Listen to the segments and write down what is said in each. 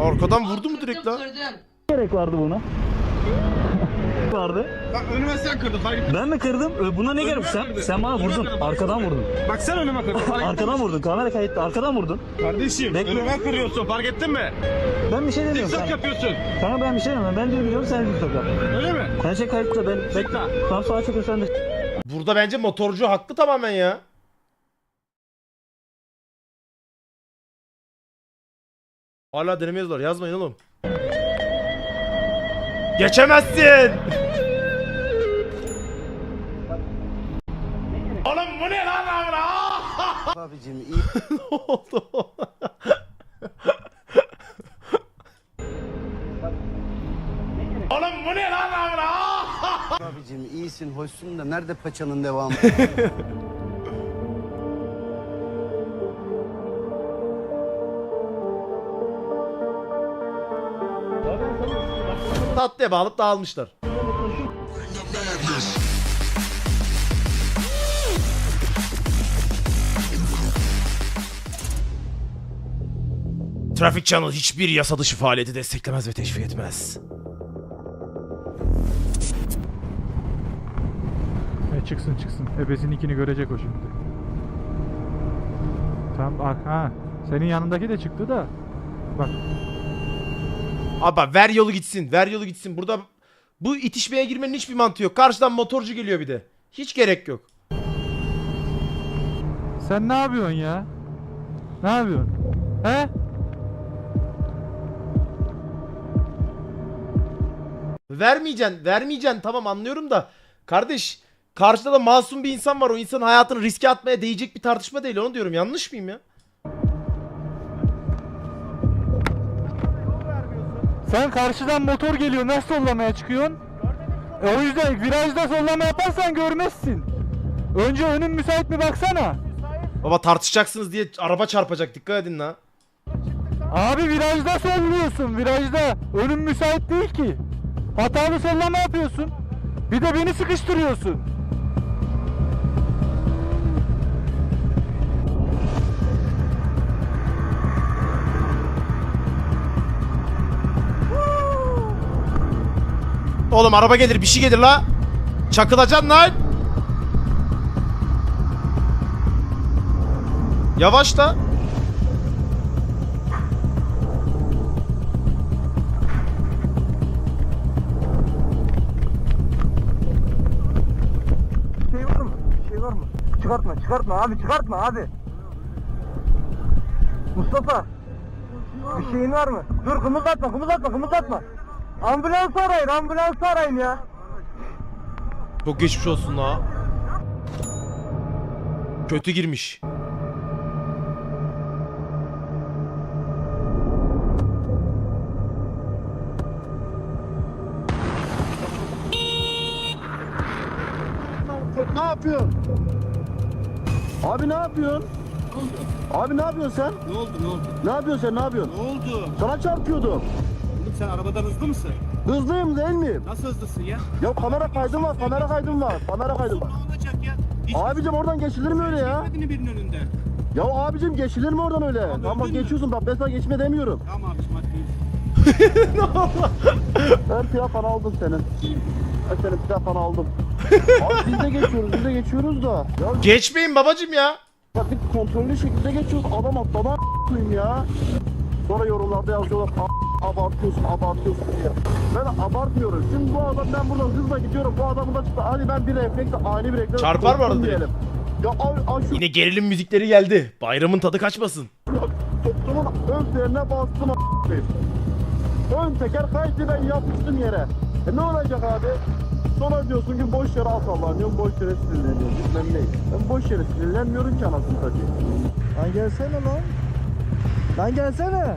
Arkadan vurdu mu direkt lan? Kırdım. gerek vardı buna? vardı. Bak önüme sen kırdın fark ettin. Ben mi kırdım? Buna ne gerek? Sen, sen bana vurdun. Arkadan vurdun. Bak sen önüme kırdın fark ettin. Arkadan vurdun. Kamera kayıtta. Arkadan vurdun. Kardeşim Bekle. önüme kırıyorsun fark ettin mi? Ben bir şey demiyorum. TikTok Sen, yapıyorsun. sana ben bir şey demiyorum. Ben de biliyorum sen TikTok yap. Öyle mi? Her şey kayıtta. Ben bekle. Tam sağa çekiyor sen de. Burada bence motorcu haklı tamamen ya. Hala deneme yazılar. Yazmayın oğlum. Geçemezsin. oğlum bu ne lan amına? Abicim iyi ne oldu? oğlum bu ne lan amına? abicim iyisin hoşsun da nerede paçanın devamı? Tatlıya bağlayıp dağılmışlar. Traffic Channel hiçbir yasa dışı faaliyeti desteklemez ve teşvik etmez. E çıksın çıksın. Ebesininkini görecek o şimdi. Tamam bak ha. Senin yanındaki de çıktı da. Bak Abi bak, ver yolu gitsin, ver yolu gitsin. Burada bu itişmeye girmenin hiçbir mantığı yok. Karşıdan motorcu geliyor bir de. Hiç gerek yok. sen ne yapıyorsun ya? Ne yapıyorsun? He? Vermeyeceksin, vermeyeceksin tamam anlıyorum da. Kardeş, karşıda da masum bir insan var. O insanın hayatını riske atmaya değecek bir tartışma değil. Onu diyorum. Yanlış mıyım ya? Sen karşıdan motor geliyor. Nasıl sollamaya çıkıyorsun? E o yüzden virajda sollama yaparsan görmezsin. Önce önün müsait mi baksana. Baba tartışacaksınız diye araba çarpacak. Dikkat edin la. Abi virajda solluyorsun virajda. Önün müsait değil ki. Hatalı sollama yapıyorsun. Bir de beni sıkıştırıyorsun. Oğlum araba gelir, bir şey gelir la. Çakılacaksın lan. Yavaş da. şey var mı? Şey var mı? Çıkartma, çıkartma abi, çıkartma abi. Mustafa. Bir şeyin var mı? Dur kımıldatma, kımıldatma, kımıldatma. Ambulans arayın, ambulans arayın ya. Çok geçmiş olsun la. Kötü girmiş. Ne yapıyorsun? Abi ne yapıyorsun? Abi ne yapıyorsun sen? Ne oldu ne oldu? Ne yapıyorsun sen? Ne yapıyorsun? Ne oldu? Sana çarpıyordum. Sen arabadan hızlı mısın? Hızlıyım değil miyim? Nasıl hızlısın ya? Ya kamera kaydım var, kamera kaydım var, kamera kaydım var. Ne olacak ya? Hiç Abicim oradan geçilir mi öyle ya? Geçmedin birinin önünden? Ya abicim geçilir mi oradan öyle? Tamam öldün mü? geçiyorsun bak ben sana geçme demiyorum. Tamam abiciğim hadi. Ben plakanı aldım senin. Ben senin plakanı aldım. Abi biz de geçiyoruz, biz de geçiyoruz da. Ya Geçmeyin babacım ya. Bak bir kontrollü şekilde geçiyoruz. Adam atladı a**ayım ya. Sonra yorumlarda yazıyorlar "A- abartıyorsun abartıyorsun diye. Ben abartmıyorum. Şimdi bu adam ben buradan hızla gidiyorum. Bu adam da çıktı. Hadi ben bir refleksle ani bir refleksle Çarpar mı arada diyelim. Ya abi, abi şu Yine gerilim müzikleri geldi. Bayramın tadı kaçmasın. toplumun ön frene bastım a**ayım. Ön teker kaydı ben yapıştım yere. E ne olacak abi? Sonra diyorsun ki boş yere alt Allah'ım boş yere sinirleniyorum. Bilmem ne. Ben boş yere sinirlenmiyorum ki anasını satayım. Lan gelsene lan. Lan gelsene.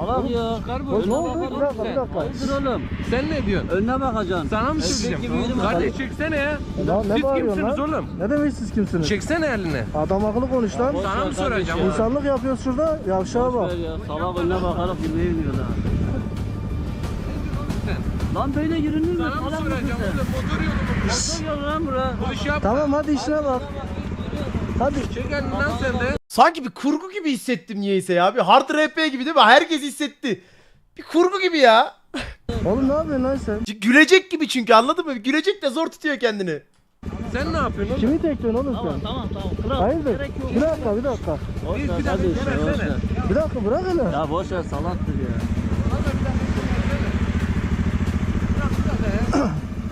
Salak ya. Çıkar bu. Ne oldu? Bir dakika bir dakika. Hayırdır oğlum? Sen ne diyorsun? Önüne bakacaksın. Sana mı söyleyeceğim? Kardeş çeksene ya. Ya ne Siz bağırıyorsun kimsiniz lan? oğlum? Ne demek siz kimsiniz? Çeksene elini. Adam akıllı konuş lan. Sana mı soracağım? İnsanlık yapıyoruz şurada. Yavşağa bak. ya. Salak önüne bakarak yürüye iniyorlar. Lan böyle yürünür mü? Sana mı soracağım? Motor yolu mu? Motor yolu lan bura. Bu iş yap. Tamam hadi işine bak. Hadi. Çek elinden sen de. Sanki bir kurgu gibi hissettim niyeyse ya. Bir hard rap gibi değil mi? Herkes hissetti. Bir kurgu gibi ya. Oğlum ne yapıyorsun lan sen? Gülecek gibi çünkü anladın mı? Gülecek de zor tutuyor kendini. Sen ne yapıyorsun oğlum? Kimi tekliyorsun oğlum Tamam sen? tamam tamam. Kral. Hayırdır? Gerek yok. Bir dakika bir dakika. Boş Bir- ver bir dakika, kardeşim, gel boş ver. Bir dakika bırak hele. Ya boş ver salaktır ya.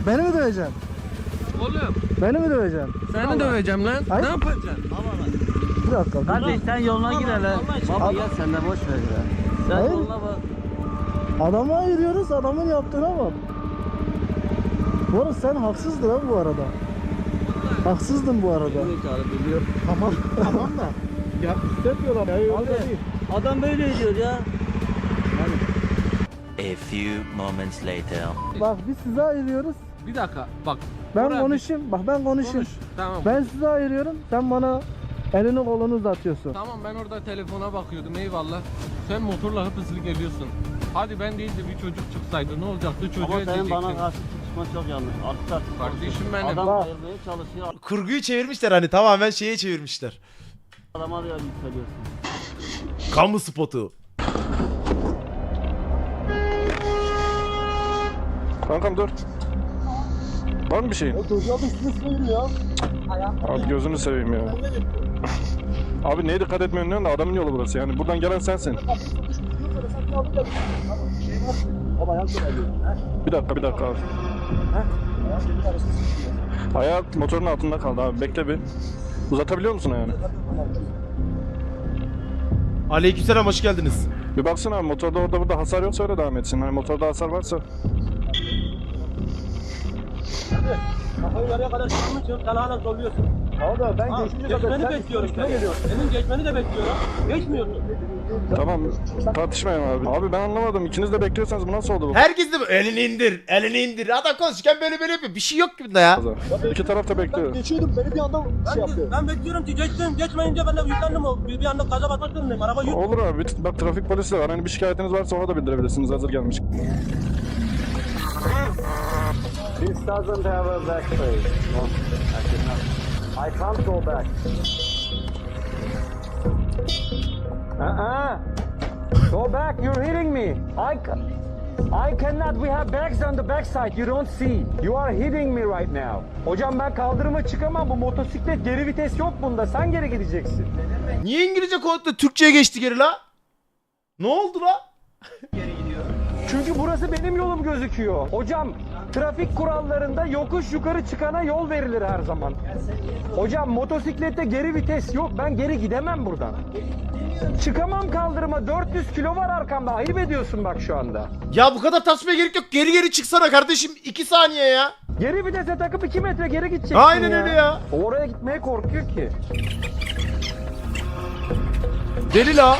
Beni mi döveceksin? Oğlum Beni mi döveceksin? seni döveceğim lan. Hayır. Ne yapacaksın? Bir dakika. Kardeş sen yoluna gir hele. Baba gel sen de boş ver ya. Sen Hayır. yoluna bak. Adamı ayırıyoruz adamın yaptığına bak. Bu arada sen haksızdın abi bu arada. Haksızdın bu arada. Tamam tamam da. Ya istemiyorlar ya. öyle değil. Adam böyle diyor ya. A few moments later. Bak biz sizi ayırıyoruz. Bir dakika bak. Ben konuşayım. Bak ben konuşayım. Konuş. Tamam. Ben sizi ayırıyorum. Sen bana elini kolunu uzatıyorsun. Tamam ben orada telefona bakıyordum eyvallah. Sen motorla hıp hızlı geliyorsun. Hadi ben değil de bir çocuk çıksaydı ne olacaktı çocuğa Ama senin bana karşı tutuşman çok yanlış. Artık artık. Kardeşim benim. Adam ayırmaya çalışıyor. Kurguyu çevirmişler hani tamamen şeye çevirmişler. Adama diyor yükseliyorsun. Kamu spotu. Kankam dur. Var mı bir şeyin? Çocuğa da üstüne ya. Abi gözünü seveyim ya. Abi neye dikkat etmiyorsun diyorsun da adamın yolu burası yani. Buradan gelen sensin. Bir dakika bir dakika abi. Ayağı motorun altında kaldı abi. Bekle bir. Uzatabiliyor musun ayağını? Aleykümselam hoş geldiniz. Bir baksana abi motorda orada burada hasar yoksa öyle devam etsin. Hani motorda hasar varsa. Kafayı yarıya kadar çıkmışsın, sen hala zorluyorsun. Da ben geçmeni bekliyorum. Senin geçmeni de bekliyorum. Geçmiyorsun. Tamam tartışmayalım abi. Abi ben anlamadım. İkiniz de bekliyorsanız bu nasıl oldu bu? Herkes de elini indir, elini indir. Adam konuşurken böyle böyle yapıyor. Bir şey yok ki bunda ya. İki taraf da bekliyor. Geçiyordum beni bir anda şey yapıyor. Ben bekliyorum ki geçtim. Geçmeyince ben de yüklendim. o. Bir, bir anda gaza basmak zorundayım. Araba yük. Olur abi. Bak trafik polisi de var. Hani bir şikayetiniz varsa ona da bildirebilirsiniz. Hazır gelmiş. This doesn't have a back face. I can't go back. Uh-uh. Go back, you're hitting me. I I cannot. We have bags on the backside. You don't see. You are hitting me right now. Hocam ben kaldırıma çıkamam. Bu motosiklet geri vites yok bunda. Sen geri gideceksin. Niye İngilizce konuştu Türkçe'ye geçti geri la? Ne oldu la? Çünkü burası benim yolum gözüküyor. Hocam trafik kurallarında yokuş yukarı çıkana yol verilir her zaman. Hocam motosiklette geri vites yok. Ben geri gidemem buradan. Çıkamam kaldırıma. 400 kilo var arkamda. Ayıp ediyorsun bak şu anda. Ya bu kadar tasmaya gerek yok. Geri geri çıksana kardeşim. 2 saniye ya. Geri vitese takıp 2 metre geri gideceksin Aynen ya. öyle ya. Oraya gitmeye korkuyor ki. Deli la.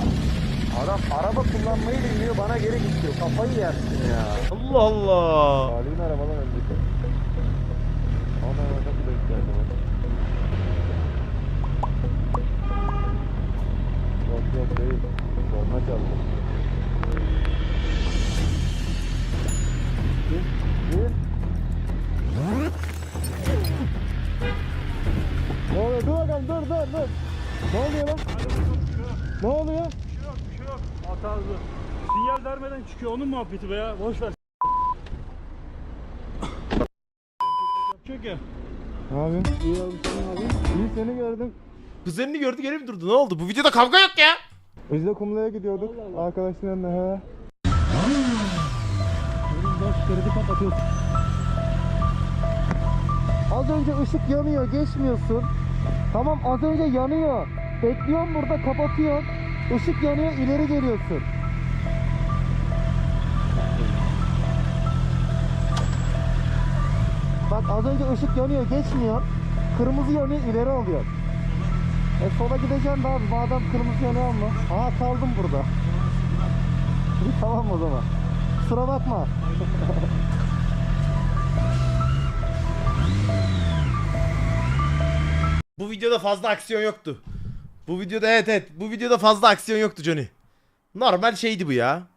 Adam araba kullanmayı bilmiyor bana geri git diyor. Kafayı yersin ya. Allah Allah. Ali'nin arabadan önceki. Ama orada bir denk geldi bak. Yok yok değil. Soluna çaldı. Bir, bir. Ne oluyor? Dur bakalım dur dur dur. Ne oluyor lan? Ne oluyor? Sinyal vermeden çıkıyor onun muhabbeti be ya. Boş ver. Çok ya. İyi abi sen ne yapıyorsun? İyi seni gördüm. Kuzenini gördü geri mi durdu? Ne oldu? Bu videoda kavga yok ya. Biz de Kumlu'ya gidiyorduk. Arkadaşın yanına he. Az önce ışık yanıyor, geçmiyorsun. Tamam az önce yanıyor. Bekliyorum burada, kapatıyorum. Işık yanıyor, ileri geliyorsun. Bak az önce ışık yanıyor, geçmiyor. Kırmızı yanıyor, ileri alıyor. E sola gideceğim de abi, madem kırmızı yanıyor ama. Aha kaldım burada. tamam o zaman. Kusura bakma. Bu videoda fazla aksiyon yoktu. Bu videoda evet evet. Bu videoda fazla aksiyon yoktu Johnny. Normal şeydi bu ya.